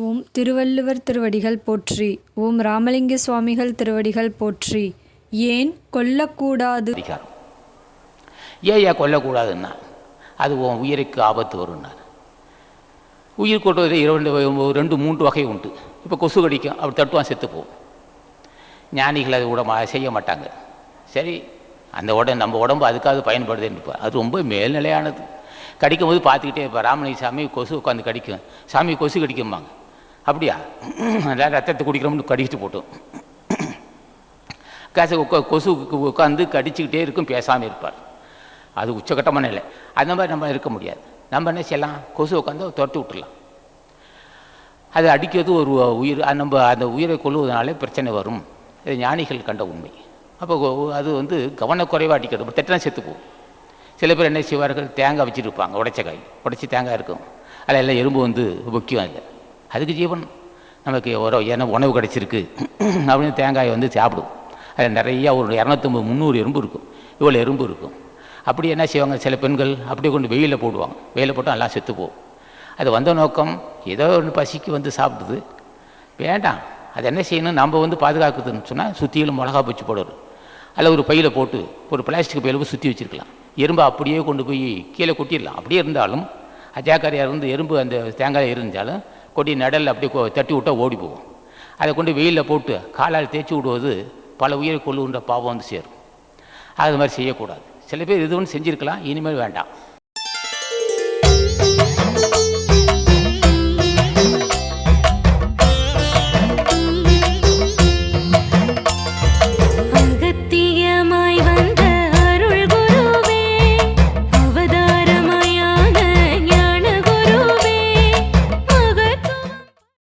ஓம் திருவள்ளுவர் திருவடிகள் போற்றி. ஓம் ராமலிங்க சுவாமிகள் திருவடிகள் போற்றி. ஏன் கொல்லக்கூடாது? அதிகாரம். ஏன் கொல்லக்கூடாதுன்னா அது உன் உயிருக்கு ஆபத்து வரும்னார். உயிர் கொள்வது இரண்டு ரெண்டு மூன்று வகை உண்டு. இப்போ கொசு கடிக்கும் அப்படி தட்டுவான் செத்து போகும். ஞானிகள் அதை விட மா- செய்ய மாட்டாங்க. சரி அந்த உடம்பு நம்ம உடம்பு அதுக்காக பயன்படுதுன்னு அது ரொம்ப மேல்நிலையானது. கடிக்கும் போது பார்த்துக்கிட்டே இப்போ ராமலிங்க சாமி கொசு உட்காந்து கடிக்கும். சாமி கொசு கடிக்கும்பாங்க. அப்படியா? எல்லாம் ரத்தத்தை குடிக்கிறோம்னு கடிச்சிட்டு போட்டோம். காசு உட்கா கொசு உட்காந்து கடிச்சுக்கிட்டே இருக்கும் பேசாமல் இருப்பார். அது உச்சகட்டமான நிலை. அந்த மாதிரி நம்ம இருக்க முடியாது. நம்ம என்ன செய்யலாம்? கொசு உட்காந்து துரத்து விட்டுடலாம் அது அடிக்கிறது ஒரு உயிர் அது நம்ம அந்த உயிரை கொள்வதனாலே பிரச்சனை வரும். இது ஞானிகள் கண்ட உண்மை. அப்போ அது வந்து கவனக்குறைவாக அடிக்கிறது. தெட்டனா செத்து போகும். சில பேர் என்ன செய்வார்கள்? தேங்காய் வச்சுருப்பாங்க உடைச்ச காய். உடைச்சி தேங்காய் இருக்கும். அதில் எல்லாம் எறும்பு வந்து முக்கியம் இல்லை அதுக்கு ஜீவன். நமக்கு ஒரு என்ன உணவு கிடச்சிருக்கு. அப்படின்னு தேங்காயை வந்து சாப்பிடும். அதில் நிறையா ஒரு இரநூத்தம்பது முந்நூறு எறும்பு இருக்கும். இவ்வளோ எறும்பு இருக்கும். அப்படி என்ன செய்வாங்க? சில பெண்கள் அப்படியே கொண்டு வெயிலில் போடுவாங்க. வெயிலில் போட்டால் எல்லாம் செத்து போகும். அது வந்த நோக்கம் ஏதோ ஒன்று பசிக்கு வந்து சாப்பிடுது. வேண்டாம். அது என்ன செய்யணும்? நம்ம வந்து பாதுகாக்குதுன்னு சொன்னால் சுற்றிலும் மிளகா பூச்சி போடுறது அதில் ஒரு பையில் போட்டு ஒரு பிளாஸ்டிக் பையில் போய் சுற்றி வச்சுருக்கலாம். எறும்பை அப்படியே கொண்டு போய் கீழே கொட்டிடலாம். அப்படியே இருந்தாலும் அஜாக்காரியாக இருந்து எறும்பு அந்த தேங்காய் இருந்தாலும் கொடி நடலில் அப்படியே தட்டி விட்டால் ஓடி போகும். அதை கொண்டு வெயிலில் போட்டு காலால் தேய்ச்சி விடுவது பல உயிரை கொள்ளுகின்ற பாவம் வந்து சேரும். அது மாதிரி செய்யக்கூடாது. சில பேர் இது ஒன்று செஞ்சுருக்கலாம் இனிமேல் வேண்டாம்.